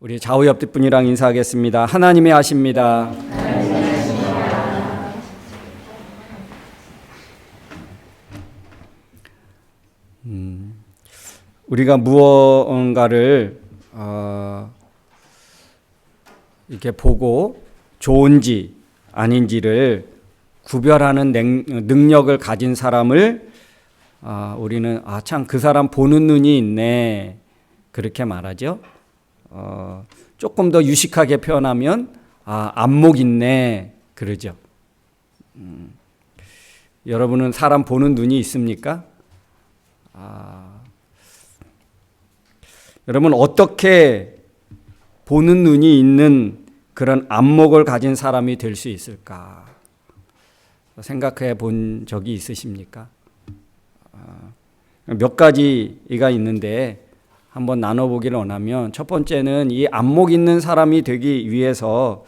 우리 좌우 옆 뒷 분이랑 인사하겠습니다. 하나님의 하십니다. 음, 우리가 무언가를 어, 이렇게 보고 좋은지 아닌지를 구별하는 냉- 능력을 가진 사람을 아, 우리는 아 참 그 사람 보는 눈이 있네 그렇게 말하죠. 어, 조금 더 유식하게 표현하면 아 안목 있네 그러죠. 음, 여러분은 사람 보는 눈이 있습니까? 아, 여러분 어떻게 보는 눈이 있는 그런 안목을 가진 사람이 될 수 있을까 생각해 본 적이 있으십니까? 아, 몇 가지가 있는데 한번 나눠보기를 원하면 첫 번째는 이 안목 있는 사람이 되기 위해서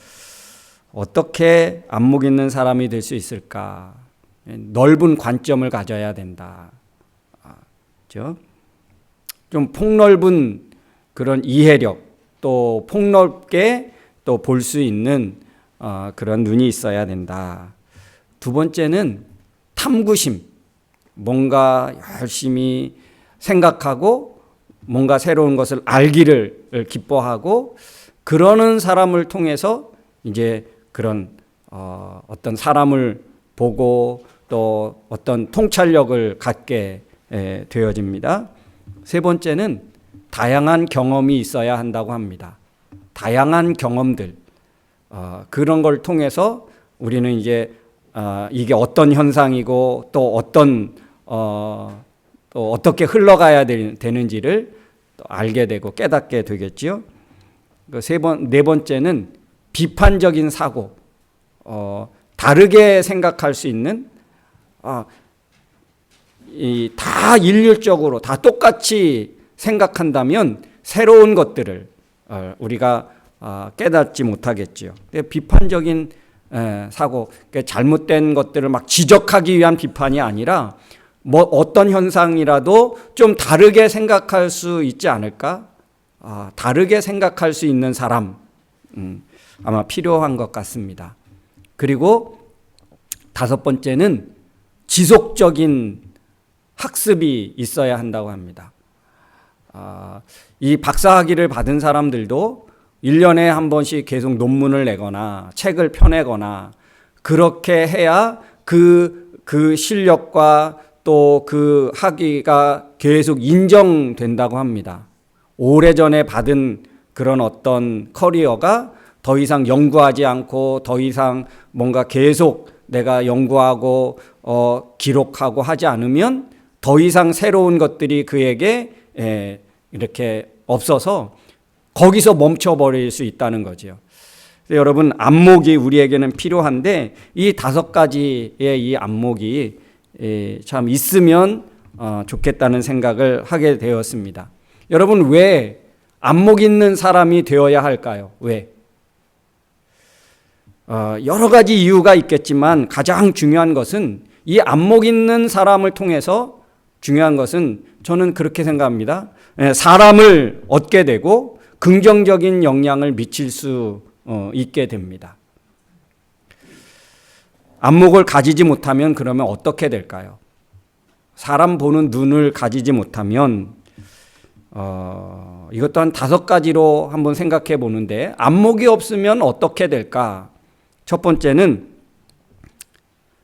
어떻게 안목 있는 사람이 될 수 있을까? 넓은 관점을 가져야 된다. 아? 좀 폭넓은 그런 이해력 또 폭넓게 또 볼 수 있는 어, 그런 눈이 있어야 된다. 두 번째는 탐구심. 뭔가 열심히 생각하고 뭔가 새로운 것을 알기를 기뻐하고 그러는 사람을 통해서 이제 그런 어, 어떤 사람을 보고 또 어떤 통찰력을 갖게 에, 되어집니다. 세 번째는 다양한 경험이 있어야 한다고 합니다. 다양한 경험들 어, 그런 걸 통해서 우리는 이제 어, 이게 어떤 현상이고 또 어떤 어, 또 어떻게 흘러가야 되, 되는지를 또 알게 되고 깨닫게 되겠지요. 그세 번, 네 번째는 비판적인 사고, 어, 다르게 생각할 수 있는, 아, 이, 다 일률적으로 다 똑같이 생각한다면 새로운 것들을 어, 우리가 어, 깨닫지 못하겠지요. 비판적인 에, 사고, 그러니까 잘못된 것들을 막 지적하기 위한 비판이 아니라 뭐 어떤 현상이라도 좀 다르게 생각할 수 있지 않을까? 아, 다르게 생각할 수 있는 사람 음, 아마 필요한 것 같습니다. 그리고 다섯 번째는 지속적인 학습이 있어야 한다고 합니다. 아, 이 박사학위를 받은 사람들도 1년에 한 번씩 계속 논문을 내거나 책을 펴내거나 그렇게 해야 그, 그 실력과 또 그 학위가 계속 인정된다고 합니다. 오래전에 받은 그런 어떤 커리어가 더 이상 연구하지 않고 더 이상 뭔가 계속 내가 연구하고 어, 기록하고 하지 않으면 더 이상 새로운 것들이 그에게 에, 이렇게 없어서 거기서 멈춰버릴 수 있다는 거죠. 여러분 안목이 우리에게는 필요한데 이 다섯 가지의 이 안목이 참 있으면 어, 좋겠다는 생각을 하게 되었습니다. 여러분 왜 안목 있는 사람이 되어야 할까요? 왜? 어, 여러 가지 이유가 있겠지만 가장 중요한 것은 이 안목 있는 사람을 통해서 중요한 것은 저는 그렇게 생각합니다. 사람을 얻게 되고 긍정적인 영향을 미칠 수 어, 있게 됩니다. 안목을 가지지 못하면 그러면 어떻게 될까요? 사람 보는 눈을 가지지 못하면 어, 이것도 한 다섯 가지로 한번 생각해 보는데 안목이 없으면 어떻게 될까? 첫 번째는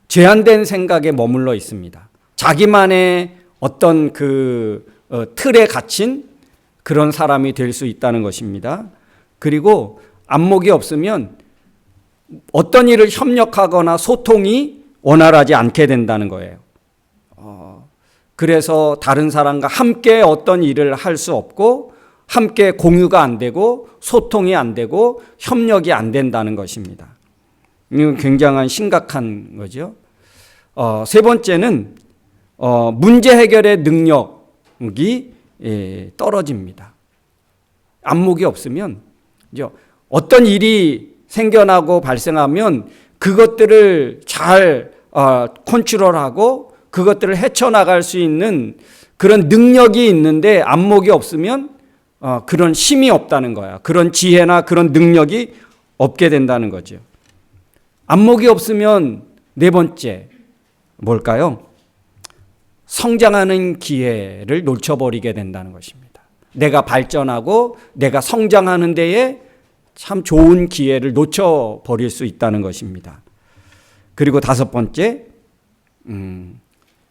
제한된 생각에 머물러 있습니다. 자기만의 어떤 그 어, 틀에 갇힌 그런 사람이 될 수 있다는 것입니다. 그리고 안목이 없으면 어떤 일을 협력하거나 소통이 원활하지 않게 된다는 거예요. 어, 그래서 다른 사람과 함께 어떤 일을 할 수 없고 함께 공유가 안 되고 소통이 안 되고 협력이 안 된다는 것입니다. 이건 굉장한 심각한 거죠. 어, 세 번째는 어, 문제 해결의 능력이 예, 떨어집니다. 안목이 없으면 이제 어떤 일이 생겨나고 발생하면 그것들을 잘 어, 컨트롤하고 그것들을 헤쳐나갈 수 있는 그런 능력이 있는데 안목이 없으면 어, 그런 힘이 없다는 거야. 그런 지혜나 그런 능력이 없게 된다는 거죠. 안목이 없으면 네 번째 뭘까요? 성장하는 기회를 놓쳐버리게 된다는 것입니다. 내가 발전하고 내가 성장하는 데에 참 좋은 기회를 놓쳐버릴 수 있다는 것입니다. 그리고 다섯 번째, 음,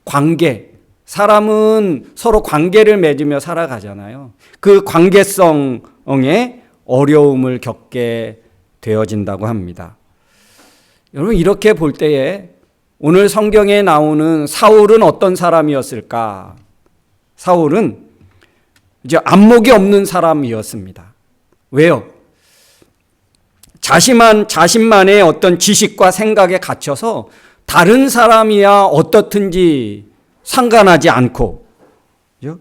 관계. 사람은 서로 관계를 맺으며 살아가잖아요. 그 관계성에 어려움을 겪게 되어진다고 합니다. 여러분, 이렇게 볼 때에 오늘 성경에 나오는 사울은 어떤 사람이었을까? 사울은 이제 안목이 없는 사람이었습니다. 왜요? 자신만, 자신만의 어떤 지식과 생각에 갇혀서 다른 사람이야 어떻든지 상관하지 않고, 그죠?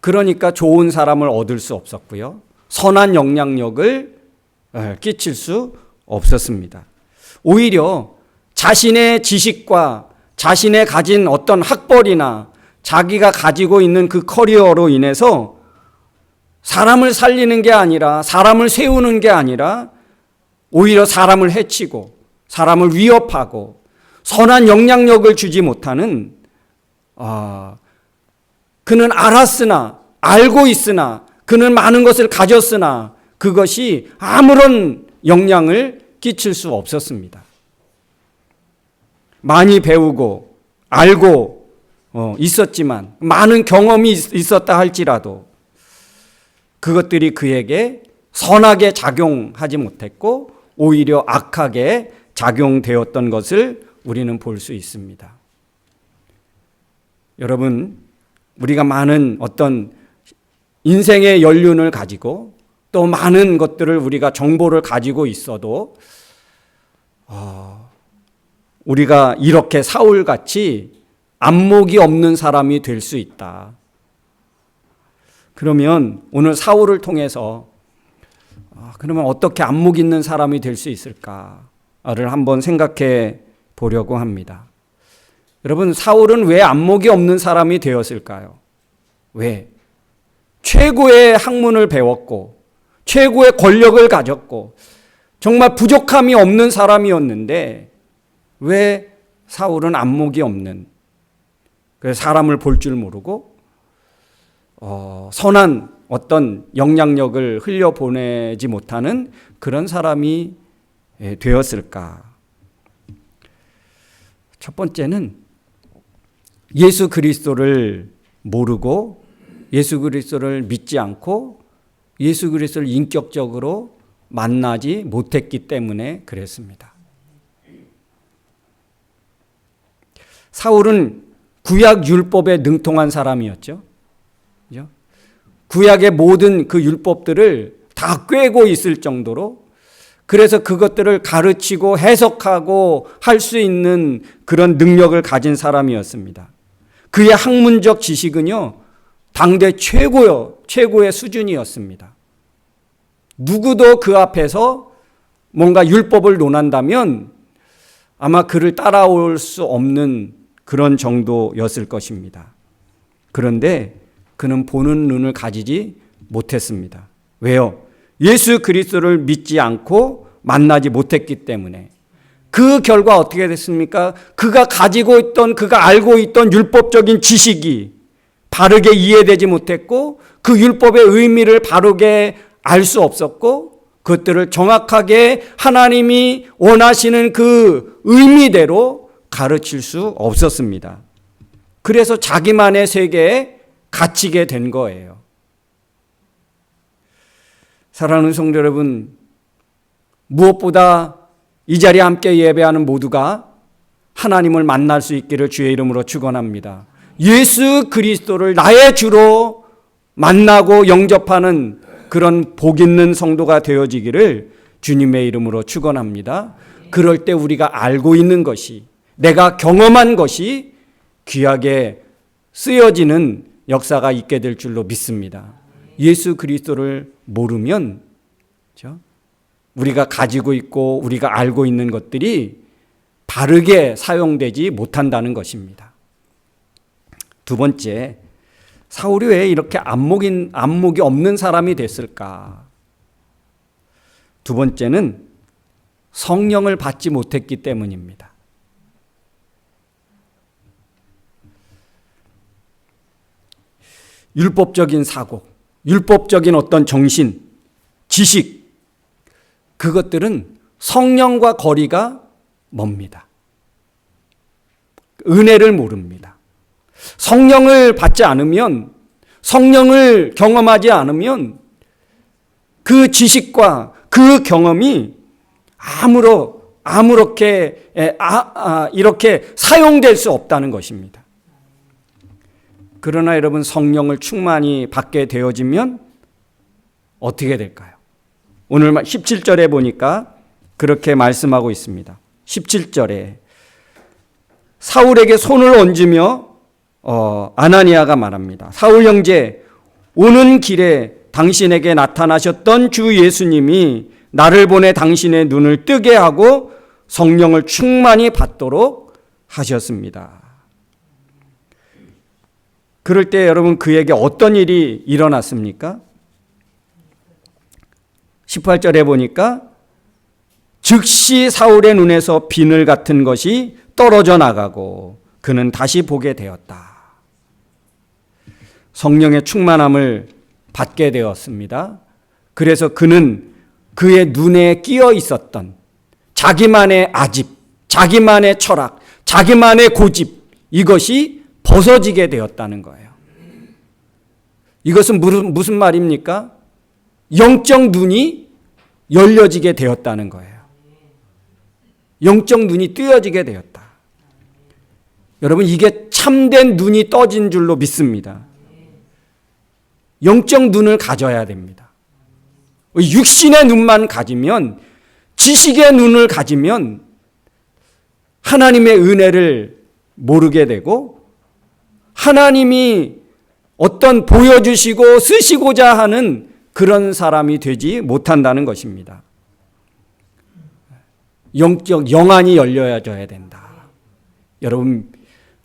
그러니까 좋은 사람을 얻을 수 없었고요. 선한 영향력을 예, 끼칠 수 없었습니다. 오히려 자신의 지식과 자신의 가진 어떤 학벌이나 자기가 가지고 있는 그 커리어로 인해서 사람을 살리는 게 아니라 사람을 세우는 게 아니라 오히려 사람을 해치고 사람을 위협하고 선한 영향력을 주지 못하는 아, 그는 알았으나 알고 있으나 그는 많은 것을 가졌으나 그것이 아무런 영향을 끼칠 수 없었습니다. 많이 배우고 알고 어, 있었지만 많은 경험이 있었다 할지라도 그것들이 그에게 선하게 작용하지 못했고 오히려 악하게 작용되었던 것을 우리는 볼 수 있습니다. 여러분, 우리가 많은 어떤 인생의 연륜을 가지고 또 많은 것들을 우리가 정보를 가지고 있어도 어, 우리가 이렇게 사울 같이 안목이 없는 사람이 될 수 있다. 그러면 오늘 사울을 통해서 아, 그러면 어떻게 안목 있는 사람이 될 수 있을까를 한번 생각해 보려고 합니다. 여러분 사울은 왜 안목이 없는 사람이 되었을까요? 왜? 최고의 학문을 배웠고 최고의 권력을 가졌고 정말 부족함이 없는 사람이었는데 왜 사울은 안목이 없는 사람을 볼 줄 모르고 어, 선한 어떤 영향력을 흘려보내지 못하는 그런 사람이 예, 되었을까? 첫 번째는 예수 그리스도를 모르고 예수 그리스도를 믿지 않고 예수 그리스도를 인격적으로 만나지 못했기 때문에 그랬습니다. 사울은 구약 율법에 능통한 사람이었죠. 그죠? 구약의 모든 그 율법들을 다 꿰고 있을 정도로 그래서 그것들을 가르치고 해석하고 할 수 있는 그런 능력을 가진 사람이었습니다. 그의 학문적 지식은요, 당대 최고요, 최고의 수준이었습니다. 누구도 그 앞에서 뭔가 율법을 논한다면 아마 그를 따라올 수 없는 그런 정도였을 것입니다. 그런데 그는 보는 눈을 가지지 못했습니다. 왜요? 예수 그리스도를 믿지 않고 만나지 못했기 때문에 그 결과 어떻게 됐습니까? 그가 가지고 있던 그가 알고 있던 율법적인 지식이 바르게 이해되지 못했고 그 율법의 의미를 바르게 알 수 없었고 그것들을 정확하게 하나님이 원하시는 그 의미대로 가르칠 수 없었습니다. 그래서 자기만의 세계에 갇히게 된 거예요. 사랑하는 성도 여러분, 무엇보다 이 자리에 함께 예배하는 모두가 하나님을 만날 수 있기를 주의 이름으로 축원합니다. 예수 그리스도를 나의 주로 만나고 영접하는 그런 복 있는 성도가 되어지기를 주님의 이름으로 축원합니다. 그럴 때 우리가 알고 있는 것이 내가 경험한 것이 귀하게 쓰여지는 역사가 있게 될 줄로 믿습니다. 예수 그리스도를 모르면 그렇죠? 우리가 가지고 있고 우리가 알고 있는 것들이 바르게 사용되지 못한다는 것입니다. 두 번째, 사울이 왜 이렇게 안목인 안목이 없는 사람이 됐을까? 두 번째는 성령을 받지 못했기 때문입니다. 율법적인 사고, 율법적인 어떤 정신, 지식, 그것들은 성령과 거리가 멉니다. 은혜를 모릅니다. 성령을 받지 않으면, 성령을 경험하지 않으면 그 지식과 그 경험이 아무렇게, 아, 아, 이렇게 사용될 수 없다는 것입니다. 그러나 여러분 성령을 충만히 받게 되어지면 어떻게 될까요? 오늘 17절에 보니까 그렇게 말씀하고 있습니다. 17절에 사울에게 손을 얹으며 어, 아나니아가 말합니다. 사울 형제 오는 길에 당신에게 나타나셨던 주 예수님이 나를 보내 당신의 눈을 뜨게 하고 성령을 충만히 받도록 하셨습니다. 그럴 때 여러분 그에게 어떤 일이 일어났습니까? 18절에 보니까 즉시 사울의 눈에서 비늘 같은 것이 떨어져 나가고 그는 다시 보게 되었다. 성령의 충만함을 받게 되었습니다. 그래서 그는 그의 눈에 끼어 있었던 자기만의 아집, 자기만의 철학, 자기만의 고집, 이것이 벗어지게 되었다는 거예요. 이것은 무슨, 무슨 말입니까? 영적 눈이 열려지게 되었다는 거예요. 영적 눈이 뜨여지게 되었다. 여러분, 이게 참된 눈이 떠진 줄로 믿습니다. 영적 눈을 가져야 됩니다. 육신의 눈만 가지면, 지식의 눈을 가지면 하나님의 은혜를 모르게 되고, 하나님이 어떤 보여주시고 쓰시고자 하는 그런 사람이 되지 못한다는 것입니다. 영적 영안이 열려져야 된다. 여러분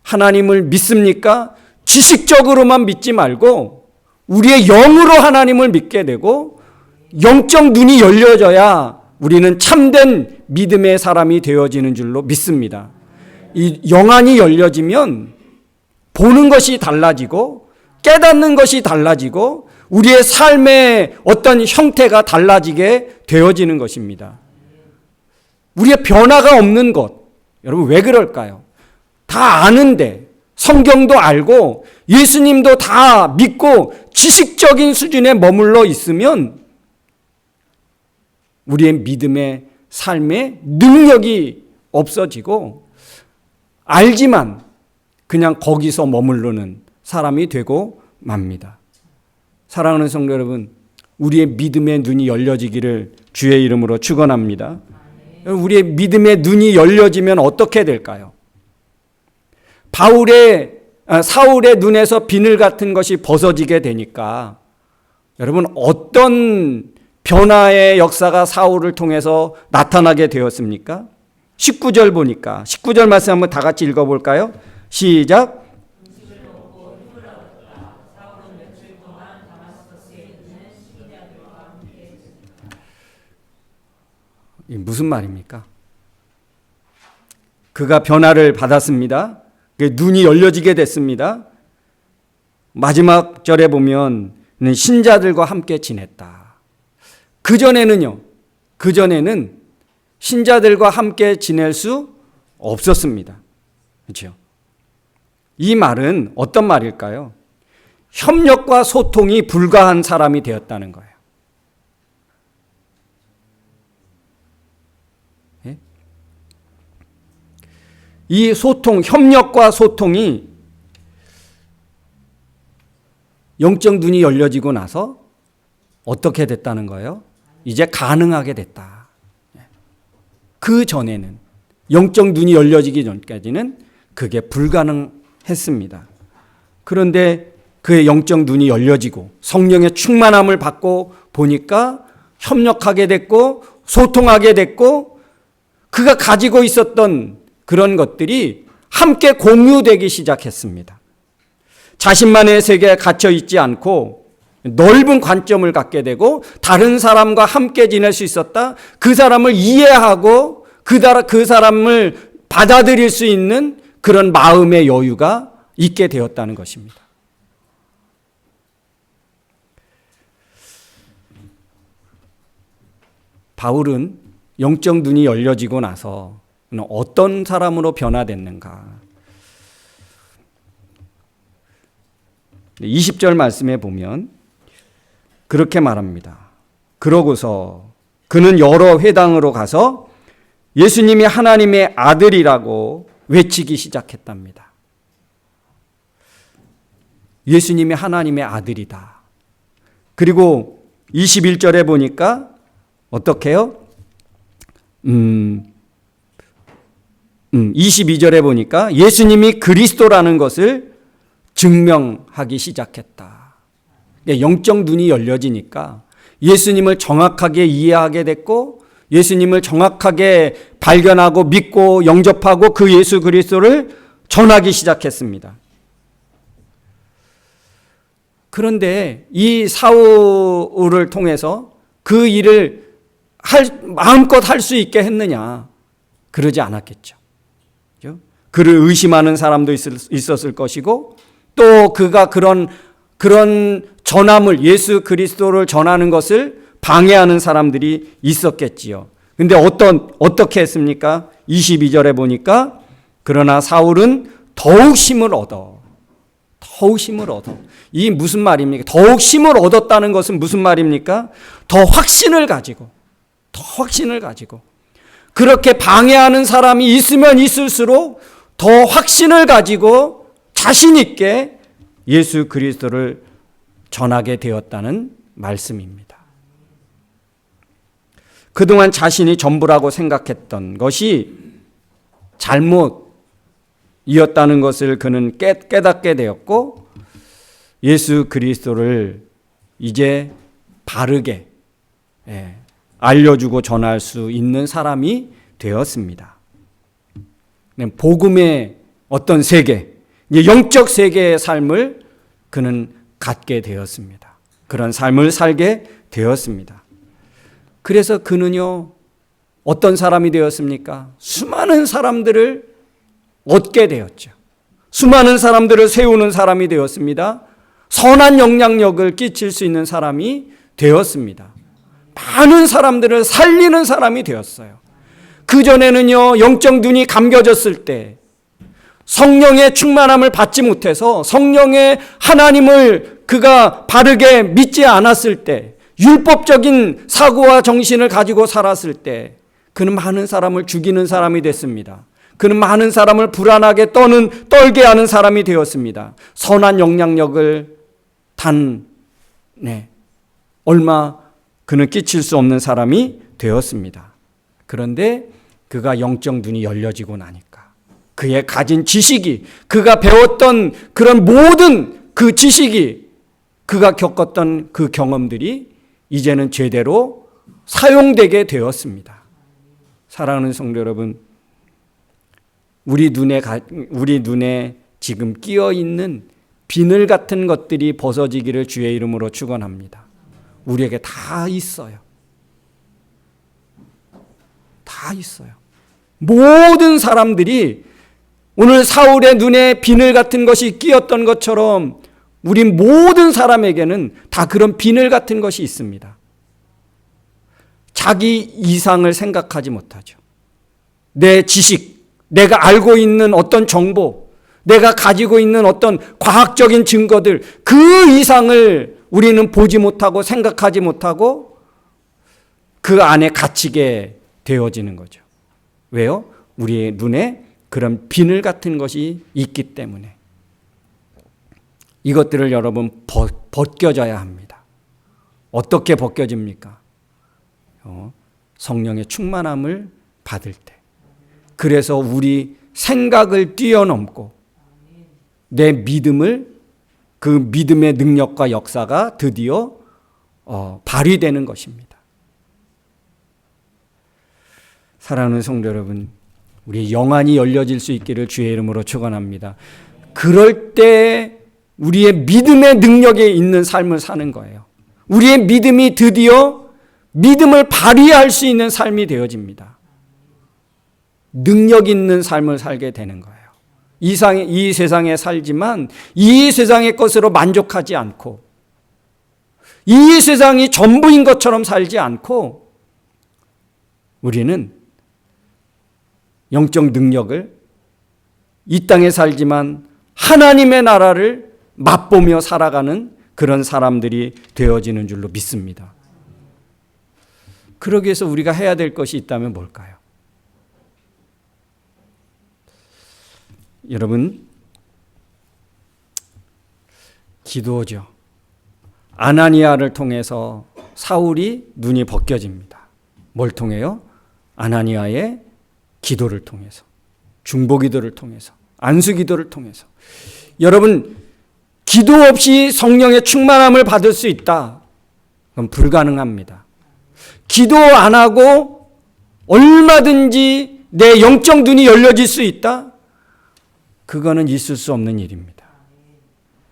하나님을 믿습니까? 지식적으로만 믿지 말고 우리의 영으로 하나님을 믿게 되고 영적 눈이 열려져야 우리는 참된 믿음의 사람이 되어지는 줄로 믿습니다. 이 영안이 열려지면 보는 것이 달라지고 깨닫는 것이 달라지고 우리의 삶의 어떤 형태가 달라지게 되어지는 것입니다. 우리의 변화가 없는 것. 여러분 왜 그럴까요? 다 아는데 성경도 알고 예수님도 다 믿고 지식적인 수준에 머물러 있으면 우리의 믿음의 삶의 능력이 없어지고 알지만 그냥 거기서 머무르는 사람이 되고 맙니다. 사랑하는 성도 여러분, 우리의 믿음의 눈이 열려지기를 주의 이름으로 축원합니다. 우리의 믿음의 눈이 열려지면 어떻게 될까요? 바울의 아, 사울의 눈에서 비늘 같은 것이 벗어지게 되니까 여러분 어떤 변화의 역사가 사울을 통해서 나타나게 되었습니까? 19절 보니까 19절 말씀 한번 다 같이 읽어 볼까요? 시작. 무슨 말입니까? 그가 변화를 받았습니다. 눈이 열려지게 됐습니다. 마지막 절에 보면 신자들과 함께 지냈다. 그 전에는요, 그 전에는 신자들과 함께 지낼 수 없었습니다. 그렇죠? 이 말은 어떤 말일까요? 협력과 소통이 불가한 사람이 되었다는 거예요. 예? 이 소통, 협력과 소통이 영적 눈이 열려지고 나서 어떻게 됐다는 거예요? 이제 가능하게 됐다. 예. 그 전에는 영적 눈이 열려지기 전까지는 그게 불가능 했습니다. 그런데 그의 영적 눈이 열려지고 성령의 충만함을 받고 보니까 협력하게 됐고 소통하게 됐고 그가 가지고 있었던 그런 것들이 함께 공유되기 시작했습니다. 자신만의 세계에 갇혀 있지 않고 넓은 관점을 갖게 되고 다른 사람과 함께 지낼 수 있었다. 그 사람을 이해하고 그, 그 사람을 받아들일 수 있는 그런 마음의 여유가 있게 되었다는 것입니다. 바울은 영적 눈이 열려지고 나서 어떤 사람으로 변화됐는가? 20절 말씀에 보면 그렇게 말합니다. 그러고서 그는 여러 회당으로 가서 예수님이 하나님의 아들이라고 외치기 시작했답니다. 예수님이 하나님의 아들이다. 그리고 21절에 보니까 어떻게 요? 음, 음, 22절에 보니까 예수님이 그리스도라는 것을 증명하기 시작했다. 영적 눈이 열려지니까 예수님을 정확하게 이해하게 됐고 예수님을 정확하게 발견하고 믿고 영접하고 그 예수 그리스도를 전하기 시작했습니다. 그런데 이 사울을 통해서 그 일을 할, 마음껏 할 수 있게 했느냐? 그러지 않았겠죠. 그를 의심하는 사람도 있었을 것이고 또 그가 그런 그런 전함을 예수 그리스도를 전하는 것을 방해하는 사람들이 있었겠지요. 근데 어떤 어떻게 했습니까? 22절에 보니까 그러나 사울은 더욱 힘을 얻어. 더욱 힘을 얻어. 이 무슨 말입니까? 더욱 힘을 얻었다는 것은 무슨 말입니까? 더 확신을 가지고 더 확신을 가지고 그렇게 방해하는 사람이 있으면 있을수록 더 확신을 가지고 자신 있게 예수 그리스도를 전하게 되었다는 말씀입니다. 그동안 자신이 전부라고 생각했던 것이 잘못이었다는 것을 그는 깨닫게 되었고 예수 그리스도를 이제 바르게 예, 알려주고 전할 수 있는 사람이 되었습니다. 네, 복음의 어떤 세계, 영적 세계의 삶을 그는 갖게 되었습니다. 그런 삶을 살게 되었습니다. 그래서 그는요, 어떤 사람이 되었습니까? 수많은 사람들을 얻게 되었죠. 수많은 사람들을 세우는 사람이 되었습니다. 선한 영향력을 끼칠 수 있는 사람이 되었습니다. 많은 사람들을 살리는 사람이 되었어요. 그전에는요, 영적 눈이 감겨졌을 때, 성령의 충만함을 받지 못해서 성령의 하나님을 그가 바르게 믿지 않았을 때, 율법적인 사고와 정신을 가지고 살았을 때, 그는 많은 사람을 죽이는 사람이 됐습니다. 그는 많은 사람을 불안하게 떠는, 떨게 하는 사람이 되었습니다. 선한 영향력을 단, 네, 얼마 그는 끼칠 수 없는 사람이 되었습니다. 그런데 그가 영적 눈이 열려지고 나니까 그의 가진 지식이 그가 배웠던 그런 모든 그 지식이 그가 겪었던 그 경험들이 이제는 제대로 사용되게 되었습니다. 사랑하는 성도 여러분, 우리 눈에 우리 눈에 지금 끼어 있는 비늘 같은 것들이 벗어지기를 주의 이름으로 축원합니다. 우리에게 다 있어요. 다 있어요. 모든 사람들이 오늘 사울의 눈에 비늘 같은 것이 끼었던 것처럼 우리 모든 사람에게는 다 그런 비늘 같은 것이 있습니다. 자기 이상을 생각하지 못하죠. 내 지식, 내가 알고 있는 어떤 정보, 내가 가지고 있는 어떤 과학적인 증거들, 그 이상을 우리는 보지 못하고 생각하지 못하고 그 안에 갇히게 되어지는 거죠. 왜요? 우리의 눈에 그런 비늘 같은 것이 있기 때문에 이것들을 여러분 벗겨져야 합니다. 어떻게 벗겨집니까? 어, 성령의 충만함을 받을 때. 그래서 우리 생각을 뛰어넘고 내 믿음을 그 믿음의 능력과 역사가 드디어 어, 발휘되는 것입니다. 사랑하는 성도 여러분, 우리 영안이 열려질 수 있기를 주의 이름으로 축원합니다. 그럴 때 우리의 믿음의 능력에 있는 삶을 사는 거예요. 우리의 믿음이 드디어 믿음을 발휘할 수 있는 삶이 되어집니다. 능력 있는 삶을 살게 되는 거예요. 이, 상, 이 세상에 살지만 이 세상의 것으로 만족하지 않고 이 세상이 전부인 것처럼 살지 않고 우리는 영적 능력을 이 땅에 살지만 하나님의 나라를 맛보며 살아가는 그런 사람들이 되어지는 줄로 믿습니다. 그러기 위해서 우리가 해야 될 것이 있다면 뭘까요? 여러분, 기도죠. 아나니아를 통해서 사울이 눈이 벗겨집니다. 뭘 통해요? 아나니아의 기도를 통해서, 중보 기도를 통해서, 안수 기도를 통해서. 여러분, 기도 없이 성령의 충만함을 받을 수 있다. 그건 불가능합니다. 기도 안 하고 얼마든지 내 영적 눈이 열려질 수 있다? 그거는 있을 수 없는 일입니다.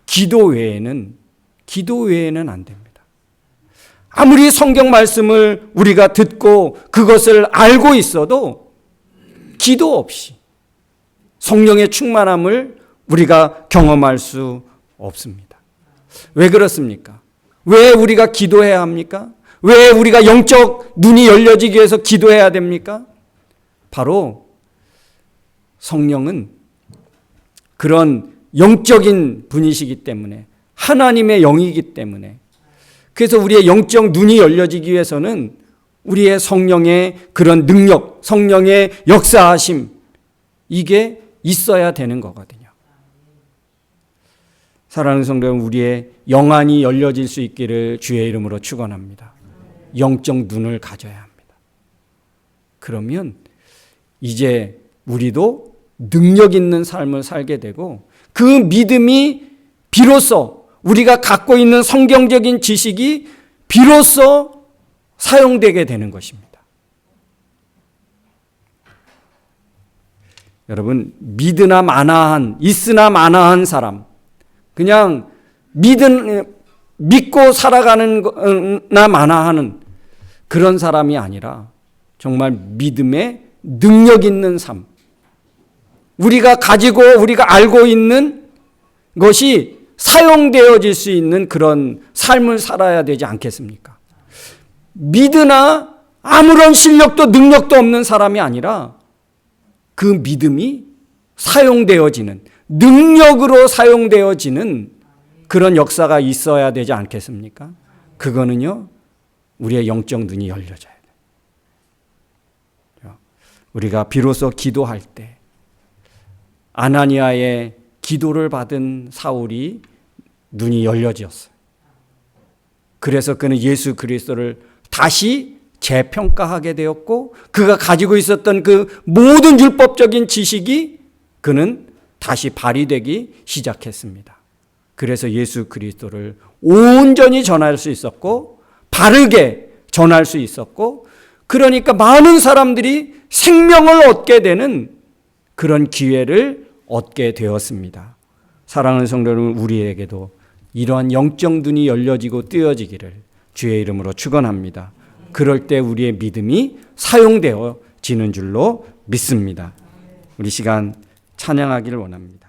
기도 외에는, 기도 외에는 안 됩니다. 아무리 성경 말씀을 우리가 듣고 그것을 알고 있어도 기도 없이 성령의 충만함을 우리가 경험할 수 없습니다. 왜 그렇습니까? 왜 우리가 기도해야 합니까? 왜 우리가 영적 눈이 열려지기 위해서 기도해야 됩니까? 바로 성령은 그런 영적인 분이시기 때문에 하나님의 영이기 때문에 그래서 우리의 영적 눈이 열려지기 위해서는 우리의 성령의 그런 능력, 성령의 역사하심 이게 있어야 되는 거거든요. 사랑하는 성도 여러분, 우리의 영안이 열려질 수 있기를 주의 이름으로 축원합니다. 영적 눈을 가져야 합니다. 그러면 이제 우리도 능력 있는 삶을 살게 되고 그 믿음이 비로소 우리가 갖고 있는 성경적인 지식이 비로소 사용되게 되는 것입니다. 여러분 믿으나 마나한 있으나 마나한 사람 그냥 믿은 믿고 살아가는 거나 마나 하는 그런 사람이 아니라 정말 믿음의 능력 있는 삶 우리가 가지고 우리가 알고 있는 것이 사용되어질 수 있는 그런 삶을 살아야 되지 않겠습니까? 믿으나 아무런 실력도 능력도 없는 사람이 아니라 그 믿음이 사용되어지는 능력으로 사용되어지는 그런 역사가 있어야 되지 않겠습니까? 그거는요, 우리의 영적 눈이 열려져야 돼요. 우리가 비로소 기도할 때, 아나니아의 기도를 받은 사울이 눈이 열려졌어요. 그래서 그는 예수 그리스도를 다시 재평가하게 되었고 그가 가지고 있었던 그 모든 율법적인 지식이 그는 다시 발휘되기 시작했습니다. 그래서 예수 그리스도를 온전히 전할 수 있었고 바르게 전할 수 있었고 그러니까 많은 사람들이 생명을 얻게 되는 그런 기회를 얻게 되었습니다. 사랑하는 성도 여러분, 우리에게도 이러한 영적 눈이 열려지고 뜨여지기를 주의 이름으로 축원합니다. 그럴 때 우리의 믿음이 사용되어지는 줄로 믿습니다. 우리 시간 찬양하기를 원합니다.